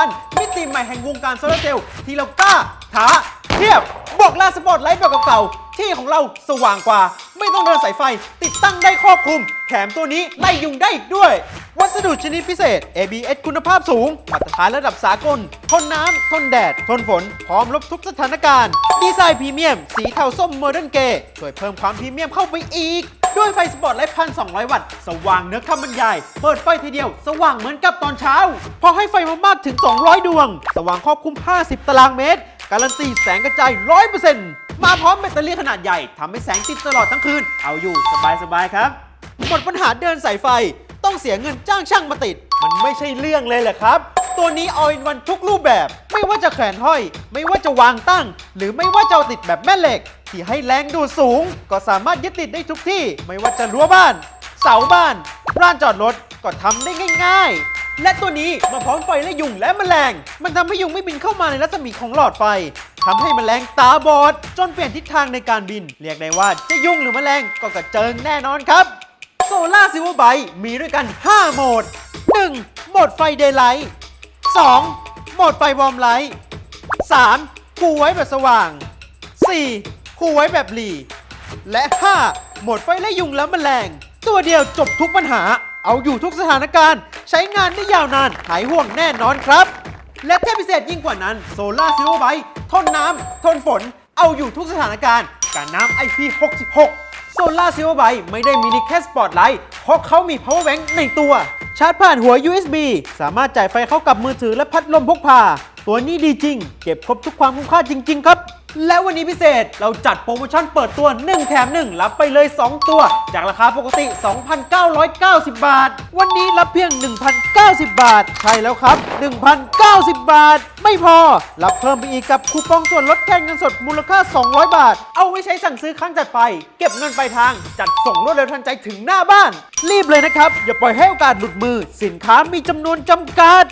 One มิติใหม่แห่งวงการโซลาร์เซลล์ที่เรากล้าท้าเทียบบอกลาสปอตไลท์แบบเก่าๆที่ของเราสว่างกว่า ไม่ต้องเดินสายไฟ ติดตั้งได้ครอบคลุม แถมตัวนี้ไล่ยุงได้อีกด้วย วัสดุชนิดพิเศษ ABS คุณภาพสูง มาตรฐานระดับสากล ทนน้ำ ทนแดด ทนฝน พร้อมรบทุกสถานการณ์ ดีไซน์พรีเมียม สีเทาส้มโมเดิร์นเกย์ช่วยเพิ่มความพรีเมียมเข้าไปอีก ด้วยไฟสปอตไลท์พันสองวัตต์ สว่างเนื้อคำบรรยาย เปิดไฟทีเดียว สว่างเหมือนกับตอนเช้า พอให้ไฟมามากถึง 200 ดวง สว่างครอบคลุม 50 ตารางเมตร การันตีแสงกระจาย 100%มาพร้อมแบตเตอรี่ขนาดใหญ่ทำให้แสงติดตลอดทั้งคืน เอาอยู่สบายๆครับหมดปัญหาเดินสายไฟ ต้องเสียเงินจ้างช่างมาติด มันไม่ใช่เรื่องเลยแหละครับ ตัวนี้ all in one ทุกรูปแบบ ไม่ว่าจะแขวนห้อย ไม่ว่าจะวางตั้ง หรือไม่ว่าจะติดแบบแม่เหล็ก ที่ให้แรงดูดสูง ก็สามารถยึดติดได้ทุกที่ ไม่ว่าจะรั้วบ้าน เสาบ้านร้านจอดรถก็ทำได้ง่าย ๆ และตัวนี้มาพร้อมไฟและยุงและแมลง มันทำให้ยุงไม่บินเข้ามาในรัศมีของหลอดไฟทำให้แมลงตาบอด จนเปลี่ยนทิศทางในการบิน เรียกได้ว่าจะยุงหรือแมลงก็กระเจิงแน่นอนครับ โซล่าซิลเวอร์ไบมีด้วยกัน 5 โหมด 1. โหมดไฟเดย์ไลท์ 2. โหมดไฟวอร์มไลท์ 3. คูไว้แบบสว่าง 4. คูไว้แบบหลี และ 5. หมดไฟไล่ยุงและแมลง ตัวเดียวจบทุกปัญหา เอาอยู่ทุกสถานการณ์ ใช้งานได้ยาวนาน หายห่วงแน่นอนครับ และเทพพิเศษยิ่งกว่านั้นโซล่าซิลเวอร์ไบทนน้ำทนฝน เอาอยู่ทุกสถานการณ์การน้ำ IP66 โซล่าซิลเวอร์ไบไม่ได้มินิแค่สปอตไลท์เพราะเขามี power bank ในตัวชาร์จผ่านหัว USB สามารถจ่ายไฟเข้ากับมือถือและพัดลมพกพา ตัวนี้ดีจริง เก็บครบทุกความคุ้มค่าจริง ๆ ครับ และวันนี้พิเศษเราจัดโปรโมชั่นเปิดตัว 1 แถม 1 รับไปเลย 2 ตัว จากราคาปกติ 2,990 บาท วันนี้รับเพียง 1,090 บาท ใช่แล้วครับ 1,090 บาท ไม่พอ รับเพิ่มไปอีกกับคูปองส่วนลดแทนเงินสดมูลค่า 200 บาท เอาไว้ใช้สั่งซื้อครั้งจัดไป เก็บเงินปลายทาง จัดส่งรวดเร็วทันใจถึงหน้าบ้าน รีบเลยนะครับ อย่าปล่อยให้โอกาสหลุดมือ สินค้ามีจำนวนจำกัด